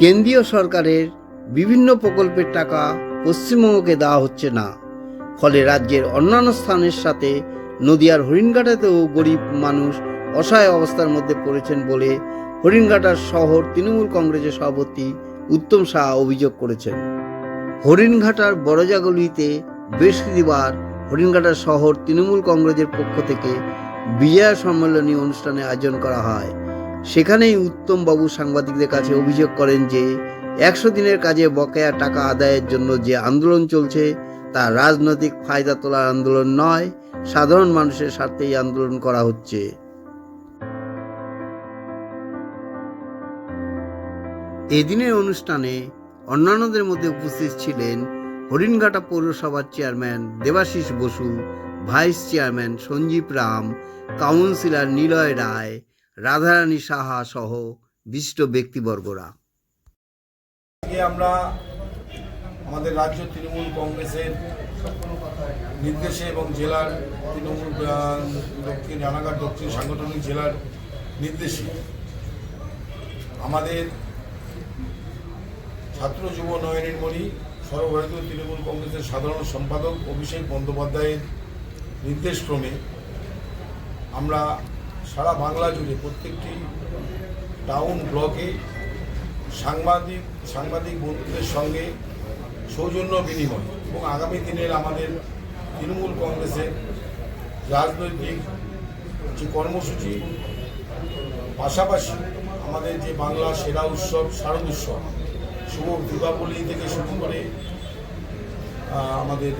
কেন্দ্রীয় সরকারের বিভিন্ন প্রকল্পের টাকা পশ্চিমবঙ্গকে দেওয়া হচ্ছে না। ফলে রাজ্যের অন্যান্য স্থানের সাথে নদিয়ার হরিণঘাটাতেও গরিব মানুষ অসহায় অবস্থার মধ্যে পড়েছেন বলে হরিণঘাটার শহর তৃণমূল কংগ্রেসের সভাপতি উত্তম শাহ অভিযোগ করেছেন। হরিণঘাটার বড়জাগলিতে বৃহস্পতিবার হরিণঘাটার শহর তৃণমূল কংগ্রেসের পক্ষ থেকে বিজয়া সম্মেলনী অনুষ্ঠানে আয়োজন করা হয়। সেখানেই উত্তমবাবু সাংবাদিকদের কাছে অভিযোগ করেন যে একশো দিনের কাজে বকেয়া টাকা আদায়ের জন্য যে আন্দোলন চলছে, তা রাজনৈতিক ফায়দা তোলার আন্দোলন নয়, সাধারণ মানুষের স্বার্থেই আন্দোলন করা হচ্ছে। এদিনের অনুষ্ঠানে অন্যান্যদের মধ্যে উপস্থিত ছিলেন হরিণঘাটা পৌরসভার chairman Debashis Basu, vice chairman Sanjib Ram, councillor Niloy Roy Radharani Saha সহ বিশিষ্ট ব্যক্তিবর্গরা। আমরা আমাদের রাজ্য তৃণমূল কংগ্রেসের নির্দেশে এবং জেলার তৃণমূল দক্ষিণ রানাঘাট দক্ষিণ সাংগঠনিক জেলার নির্দেশে আমাদের ছাত্র যুব নয়নের মণি, সর্বভারতীয় তৃণমূল কংগ্রেসের সাধারণ সম্পাদক অভিষেক বন্দ্যোপাধ্যায়ের নির্দেশক্রমে আমরা সারা বাংলা জুড়ে প্রত্যেকটি টাউন ব্লকে সাংবাদিক সাংবাদিক বন্ধুদের সঙ্গে সৌজন্য বিনিময় এবং আগামী দিনের আমাদের তৃণমূল কংগ্রেসের রাজনৈতিক যে কর্মসূচি, পাশাপাশি আমাদের যে বাংলা সেরা উৎসব, শারদ উৎসব, শুভ দীপাবলি থেকে শুরু করে আমাদের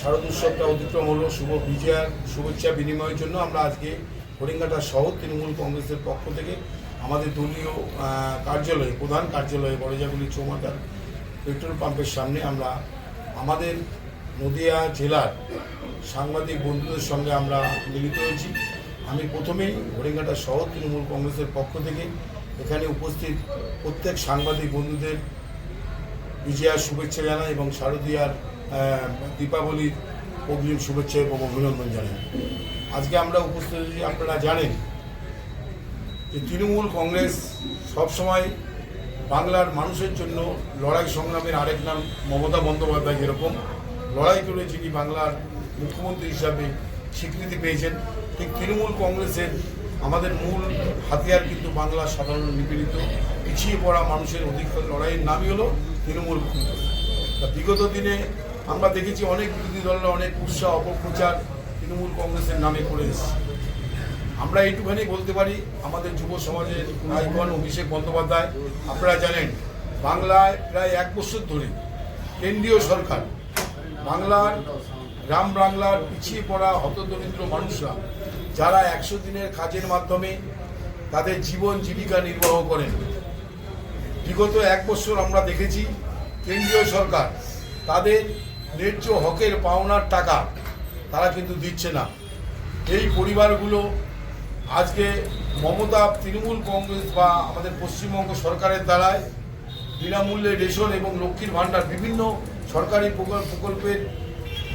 শারদ উৎসবটা অতিক্রম হলো, শুভ বিজয়ার শুভেচ্ছা বিনিময়ের জন্য আমরা আজকে হরিঙ্গাটা শহর তৃণমূল কংগ্রেসের পক্ষ থেকে আমাদের দলীয় কার্যালয়ে, প্রধান কার্যালয়ে বড়জাগুলি চৌমাতার পেট্রোল পাম্পের সামনে আমরা, আমাদের নদিয়া জেলার সাংবাদিক বন্ধুদের সঙ্গে আমরা মিলিত হয়েছি। আমি প্রথমেই হরিঙ্গাটা শহর তৃণমূল কংগ্রেসের পক্ষ থেকে এখানে উপস্থিত প্রত্যেক সাংবাদিক বন্ধুদের বিজয়ার শুভেচ্ছা জানাই এবং শারদীয়ার দীপাবলির অগ্রিম শুভেচ্ছা এবং অভিনন্দন জানাই। আজকে আমরা উপস্থিত আপনারা জানেন যে তৃণমূল কংগ্রেস সবসময় বাংলার মানুষের জন্য লড়াই সংগ্রামের আরেক নাম মমতা বন্দ্যোপাধ্যায় যেরকম। লড়াই করে যিনি বাংলার মুখ্যমন্ত্রী হিসাবে স্বীকৃতি পেয়েছেন। ঠিক তৃণমূল কংগ্রেসের আমাদের মূল হাতিয়ার কিন্তু বাংলার সাধারণ নিপীড়িত। পিছিয়ে পড়া মানুষের অধিকার লড়াইয়ের নামই হলো তৃণমূল কংগ্রেস। বিগত দিনে আমরা দেখেছি অনেক বিরোধী দলরা অনেক উৎসাহ, অপপ্রচার তৃণমূল কংগ্রেসের নামে করে এসেছে। আমরা এইটুখানি বলতে পারি, আমাদের যুব সমাজের আইকন অভিষেক বন্দ্যোপাধ্যায়, আপনারা জানেন, বাংলায় প্রায় এক বছর ধরে কেন্দ্রীয় সরকার, বাংলার গ্রাম বাংলার পিছিয়ে পড়া হতদরিদ্র মানুষরা, যারা একশো দিনের কাজের মাধ্যমে তাদের জীবন জীবিকা নির্বাহ করেন। বিগত এক বছর আমরা দেখেছি, কেন্দ্রীয় সরকার তাদের ন্যায্য হকের পাওনার টাকা তারা কিন্তু দিচ্ছে না। এই পরিবারগুলো আজকে মমতা তৃণমূল কংগ্রেস বা আমাদের পশ্চিমবঙ্গ সরকারের দ্বারায় বিনামূল্যে রেশন এবং লক্ষ্মীর ভাণ্ডার বিভিন্ন সরকারি প্রকল্প- প্রকল্পের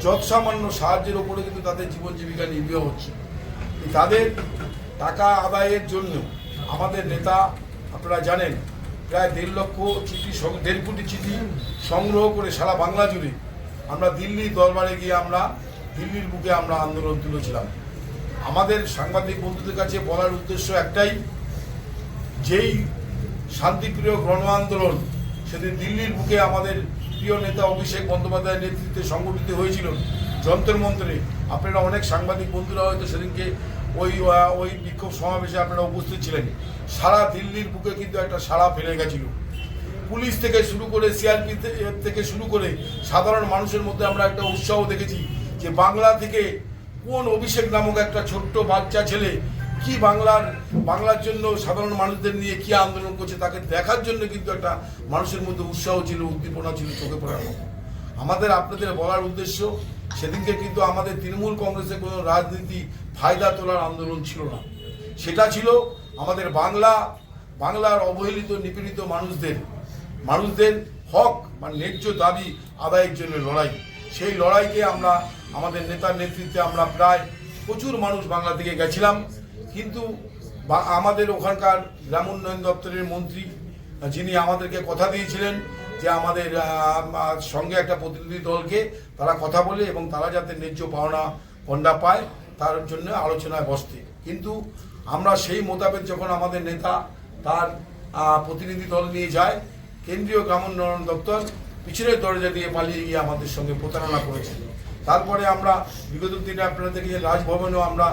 যৎসামান্য সাহায্যের ওপরে কিন্তু তাদের জীবন জীবিকা নির্বাহ হচ্ছে। তাদের টাকা আদায়ের জন্য আমাদের নেতা, আপনারা জানেন, প্রায় দেড় লক্ষ চিঠি দেড় কোটি চিঠি সংগ্রহ করে সারা বাংলা জুড়ে আমরা দিল্লি দরবারে গিয়ে আমরা দিল্লির বুকে আমরা আন্দোলন তুলেছিলাম। আমাদের সাংবাদিক বন্ধুদের কাছে বলার উদ্দেশ্য একটাই, যেই শান্তিপ্রিয় গণ আন্দোলন সেদিন দিল্লির বুকে আমাদের প্রিয় নেতা অভিষেক বন্দ্যোপাধ্যায়ের নেতৃত্বে সংগঠিত হয়েছিল যন্ত্র মন্ত্রে। আপনারা অনেক সাংবাদিক বন্ধুরা হয়তো সেদিনকে ওই ওই বিক্ষোভ সমাবেশে আপনারা উপস্থিত ছিলেন। সারা দিল্লির বুকে কিন্তু একটা সাড়া ফেলে গেছিল। পুলিশ থেকে শুরু করে সিআরপি থেকে শুরু করে সাধারণ মানুষের মধ্যে আমরা একটা উৎসাহ দেখেছি। যে বাংলা থেকে কোন অভিষেক নামক একটা ছোট্ট বাচ্চা ছেলে কি বাংলার বাংলার জন্য সাধারণ মানুষদের নিয়ে কি আন্দোলন করছে তাকে দেখার জন্য কিন্তু একটা মানুষের মধ্যে উৎসাহ ছিল, উদ্দীপনা ছিল চোখে পড়ার মতো। আমাদের আপনাদের বলার উদ্দেশ্য, সেদিনকে কিন্তু আমাদের তৃণমূল কংগ্রেসের কোনো রাজনীতি ফায়দা তোলার আন্দোলন ছিল না। সেটা ছিল আমাদের বাংলা, বাংলার অবহেলিত, নিপীড়িত মানুষদের মানুষদের হক বা ন্যায্য দাবি আদায়ের জন্য লড়াই। সেই লড়াইকে আমরা আমাদের নেতার নেতৃত্বে আমরা প্রায় প্রচুর মানুষ বাংলা থেকে গেছিলাম, কিন্তু আমাদের ওখানকার গ্রাম উন্নয়ন দপ্তরের মন্ত্রী, যিনি আমাদেরকে কথা দিয়েছিলেন যে আমাদের সঙ্গে একটা প্রতিনিধি দলকে তারা কথা বলে এবং তারা যাতে ন্যায্য পাওনা কন্ডা পায়, তার জন্য আলোচনায় বসতে। কিন্তু আমরা সেই মোতাবেক যখন আমাদের নেতা তার প্রতিনিধি দল নিয়ে যায়, কেন্দ্রীয় গ্রামোন্নয়ন দপ্তর পিছনের দরজা দিয়ে পালিয়ে গিয়ে আমাদের সঙ্গে প্রতারণা করেছিল। তারপরে আমরা বিগত দিনে আপনারা দেখি যে রাজভবনেও আমরা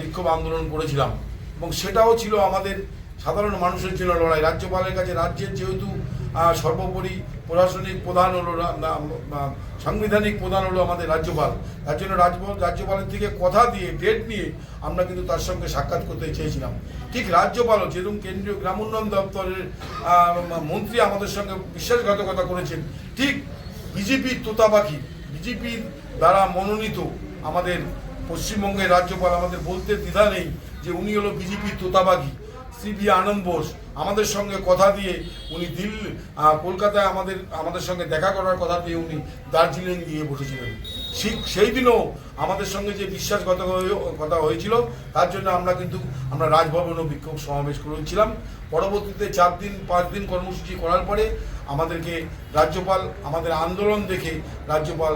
বিক্ষোভ আন্দোলন করেছিলাম। এবং সেটাও ছিল আমাদের সাধারণ মানুষের জন্য লড়াই। রাজ্যপালের কাছে রাজ্যের যেহেতু সর্বোপরি প্রশাসনিক প্রধান হলো সাংবিধানিক প্রধান হলো আমাদের রাজ্যপাল। তার জন্য রাজ্যপাল রাজ্যপালের থেকে কথা দিয়ে ডেট নিয়ে আমরা কিন্তু তার সঙ্গে সাক্ষাৎ করতে চেয়েছিলাম। ঠিক রাজ্যপালও যেরকম কেন্দ্রীয় গ্রামোন্নয়ন দপ্তরের মন্ত্রী আমাদের সঙ্গে বিশ্বাসঘাতকতা করেছেন, ঠিক বিজেপির তোতাপাখি বিজেপির দ্বারা মনোনীত আমাদের পশ্চিমবঙ্গের রাজ্যপাল আমাদের বলতে দ্বিধা নেই যে উনি হলো বিজেপির তোতাবাগি। শ্রী বি আনন্দ বোস আমাদের সঙ্গে কথা দিয়ে উনি দিল্লি কলকাতায় আমাদের আমাদের সঙ্গে দেখা করার কথা দিয়ে উনি দার্জিলিং গিয়ে বসেছিলেন। সেই দিনও আমাদের সঙ্গে যে বিশ্বাসগত কথা হয়েছিল, তার জন্য আমরা কিন্তু আমরা রাজভবন ও বিক্ষোভ সমাবেশ করেছিলাম। পরবর্তীতে চার দিন, পাঁচ দিন কর্মসূচি করার পরে আমাদেরকে রাজ্যপাল আমাদের আন্দোলন দেখে রাজ্যপাল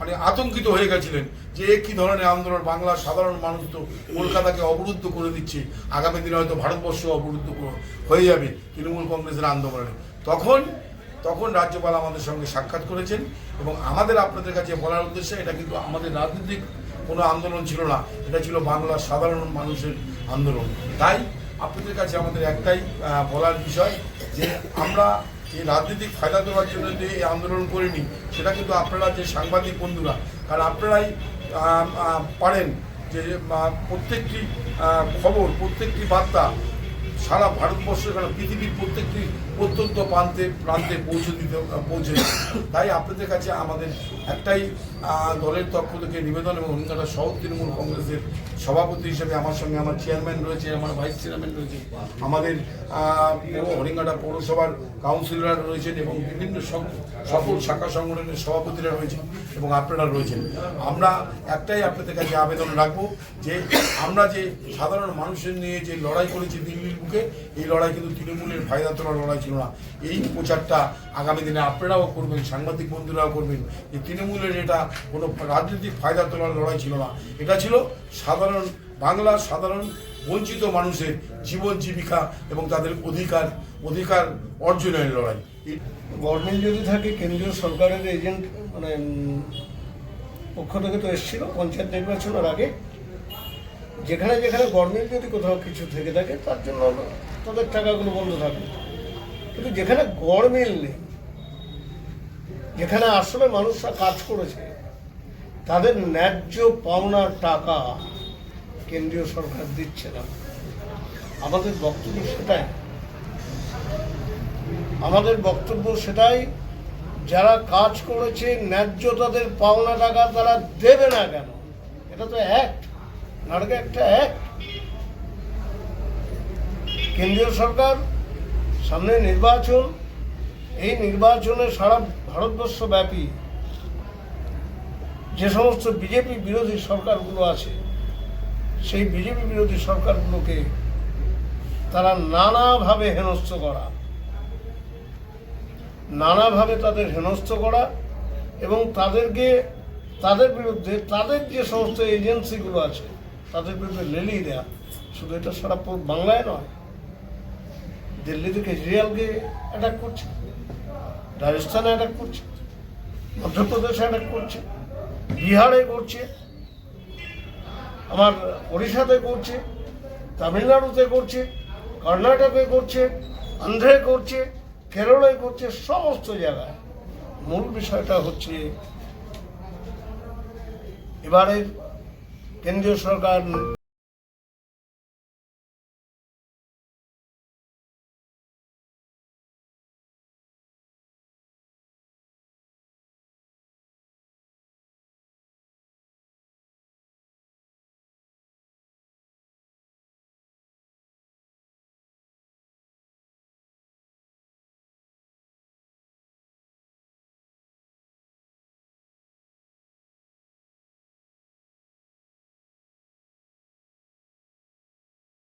মানে আতঙ্কিত হয়ে গেছিলেন যে কি ধরনের আন্দোলন, বাংলার সাধারণ মানুষ তো কলকাতাকে অবরুদ্ধ করে দিচ্ছে। আগামী দিনে হয়তো ভারতবর্ষ অবরুদ্ধ হয়ে যাবে তৃণমূল কংগ্রেসের আন্দোলনে। তখন তখন রাজ্যপাল আমাদের সঙ্গে সাক্ষাৎ করেছেন এবং আমাদের আপনাদের কাছে বলার উদ্দেশ্যে এটা কিন্তু আমাদের রাজনৈতিক কোনো আন্দোলন ছিল না। এটা ছিল বাংলার সাধারণ মানুষের আন্দোলন। তাই আপনাদের কাছে আমাদের একটাই বলার বিষয় যে আমরা এই রাজনৈতিক ফায়দা দেওয়ার জন্য যে এই আন্দোলন করিনি, সেটা কিন্তু আপনারা যে সাংবাদিক বন্ধুরা, কারণ আপনারাই পারেন যে প্রত্যেকটি খবর, প্রত্যেকটি বার্তা সারা ভারতবর্ষ কেন পৃথিবীর প্রত্যেকটি প্রত্যন্ত প্রান্তে প্রান্তে পৌঁছে দিতে, পৌঁছে তাই আপনাদের কাছে আমাদের একটাই দলের পক্ষ থেকে নিবেদন এবং হরিঙ্গাটা সহ তৃণমূল কংগ্রেসের সভাপতি হিসেবে আমার সঙ্গে আমার চেয়ারম্যান রয়েছে, আমার ভাইস চেয়ারম্যান রয়েছে, আমাদের হরিঙ্গাটা পৌরসভার কাউন্সিলররা রয়েছেন এবং বিভিন্ন সক- সকল শাখা সংগঠনের সভাপতিরা রয়েছেন এবং আপনারা রয়েছেন। আমরা একটাই আপনাদের কাছে আবেদন রাখব যে আমরা যে সাধারণ মানুষের নিয়ে যে লড়াই করেছি দিল্লির বুকে, এই লড়াই কিন্তু তৃণমূলের ফায়দা তোলার লড়াই ছিল না এই প্রচারটা আগামী দিনে আপনারাও করবেন, সাংবাদিক বন্ধুরাও করবেন। যে তৃণমূলের এটা কোনো রাজনৈতিক ফায়দা তোলার লড়াই ছিল না। এটা ছিল সাধারণ বাংলার সাধারণ বঞ্চিত মানুষের জীবন জীবিকা এবং তাদের অধিকার অধিকার অর্জনের লড়াই। গভর্নমেন্ট যদি থাকে, কেন্দ্রীয় সরকারের এজেন্ট মানে পক্ষ থেকে তো এসেছিল, পঞ্চায়েত নির্বাচনের আগে। যেখানে যেখানে গভর্নমেন্ট যদি কোথাও কিছু থেকে থাকে, তার জন্য তাদের টাকাগুলো বন্ধ থাকবে কিন্তু যেখানে গড়মিল নেই, যেখানে আসলে মানুষরা কাজ করেছে, তাদের ন্যায্য পাওনার টাকা কেন্দ্রীয় সরকার দিচ্ছে না। আমাদের বক্তব্য সেটাই। আমাদের বক্তব্য সেটাই, যারা কাজ করেছে ন্যায্য তাদের পাওনা টাকা তারা দেবে না কেন? এটা তো অ্যাক্ট নাটকে একটা অ্যাক্ট কেন্দ্রীয় সরকার সামনে নির্বাচন, এই নির্বাচনে সারা ভারতবর্ষ ব্যাপী যে সমস্ত বিজেপি বিরোধী সরকারগুলো আছে, সেই বিজেপি বিরোধী সরকারগুলোকে তারা নানাভাবে হেনস্থ করা। নানাভাবে তাদের হেনস্থ করা এবং তাদেরকে, তাদের বিরুদ্ধে তাদের যে সমস্ত এজেন্সিগুলো আছে, তাদের বিরুদ্ধে লেলিয়ে দেওয়া শুধু এটা সারা বাংলায় নয় দিল্লিতে কেজরিওয়ালকে অ্যাটাক করছে, রাজস্থানে অ্যাটাক করছে, মধ্যপ্রদেশে অ্যাটাক করছে, বিহারে করছে, আমার ওড়িশাতে করছে, তামিলনাড়ুতে করছে, কর্ণাটকে করছে আন্ধ্রে করছে, কেরলে করছে, সমস্ত জায়গায়। মূল বিষয়টা হচ্ছে এবারে কেন্দ্রীয় সরকার